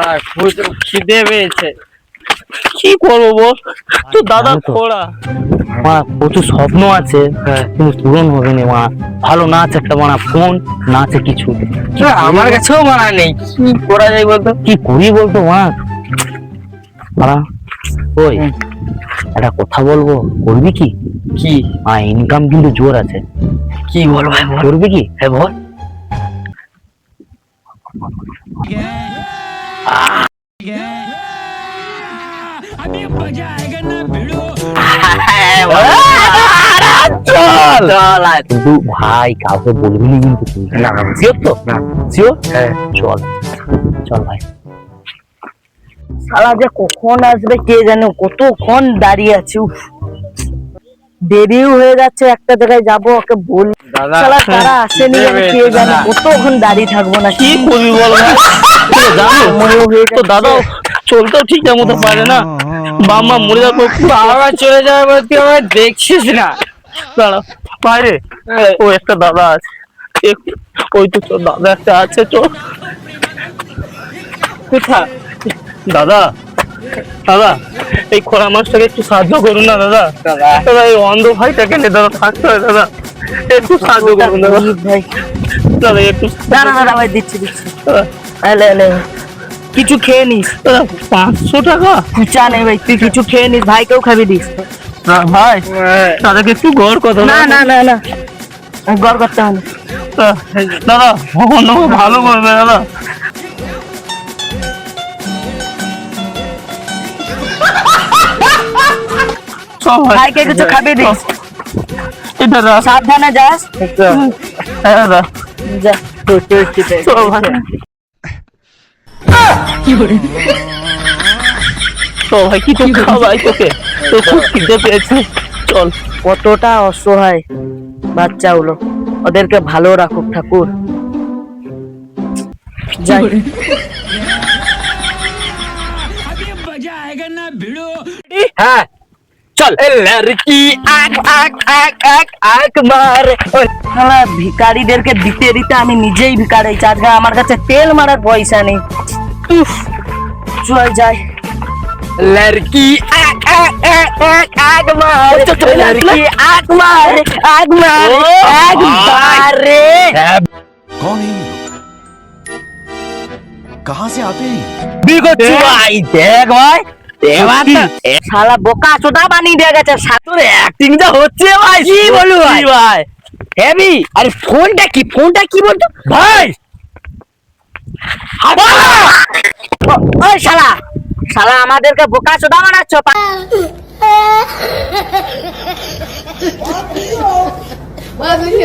আর খিদে পেয়েছে। কি করব বল? তো দাদা খোড়া। মা প্রচুর স্বপ্ন আছে কিন্তু পূরণ হবে না মা। ভালো নাচ একটা মানা ফোন নাচে কিছু। আমার কাছেও মানা নেই। কি করা যায় বলতো? কি করি বলতো মা? মারা ওই একটা কথা বলব করবি কি? কি? মা ইনকাম কিন্তু জোর আছে। কি বল ভাই করবি কি? হ্যাঁ বল। কিন্তু ভাই কাউকে বলবি না কিন্তু তুই না, তো না। শিওর হ্যাঁ চল চল ভাই শালা যে কখন আসবে কে জানে কতক্ষণ দাঁড়িয়ে আছে উফ দেরিও হয়ে যাচ্ছে একটা জায়গায় যাব ওকে বল শালা তারা আসেনি আমি কে জানে কতক্ষণ দাঁড়িয়ে থাকব না? কি করবি তো দাদাও। চলতেও ঠিক মতো পারে না। বাবা মরে যাব বাবা চলে যাবে বলে তুই আমার দেখছিস না। দাঁড়া বাইরে। ও একটা দাদা আছে। ওই তো তোর দাদা একটা আছে তো। দাদা দাদা এই খরা মাছটাকে একটু সাহায্য করুন না দাদা। দাদা। দাদা এই অন্ধ ভাইটাকে নিয়ে দাদা থাকতে হয় দাদা। একটু সাহায্য করুন দাদা। ভাই। দাদা একটু দাঁড়া দাঁড়া ভাই দিচ্ছি দিচ্ছি। দাদা, এলে এলে। কিছু খেয়ে নিস। পাঁচশো টাকা? চা নেই ভাই তুই কিছু খেয়ে নিস ভাইকেও খাবি দিস। ভাই দাদাকে একটু গড় কথা না না না না। গড় করতে হবে দাদা অন্য ভালো করবে দাদা। ভাইকে কিছু খাবি দিস। এই দাদা সাবধানে যাস। হ্যাঁ দাদা যা। ভাই তো খাওয়াই তোকে তো খুব খিদে পেয়েছে? চল। কতটা অসহায় বাচ্চাগুলো। ওদেরকে ভালো রাখুক ঠাকুর। যাই। হ্যাঁ। চল। লড়কি আক আক আক আক আক মার। ওই দিতে দিতে আমি নিজেই ভিকার আজকে আমার কাছে তেল মারার পয়সা নেই। উফ, চল যাই লড়কি আক আক আক আক আক মার চল, চল, চল, লড়কি আক মার আক মার ও আক মার রে कौन है ये लोग कहां से आते हैं ये? বিগচ্ছু ভাই দেখ ভাই এবার তো শালা বোকা চোদা বানিয়ে দিয়ে গেছে সা- তোর অ্যাক্টিং যা হচ্ছে ভাই কি বলবো ভাই ভাই হেভি আরে ফোনটা কি ফোনটা কি বলতো ভাই ও- ওই শালা! শালা আমাদেরকে বোকা চোদা বানাচ্ছ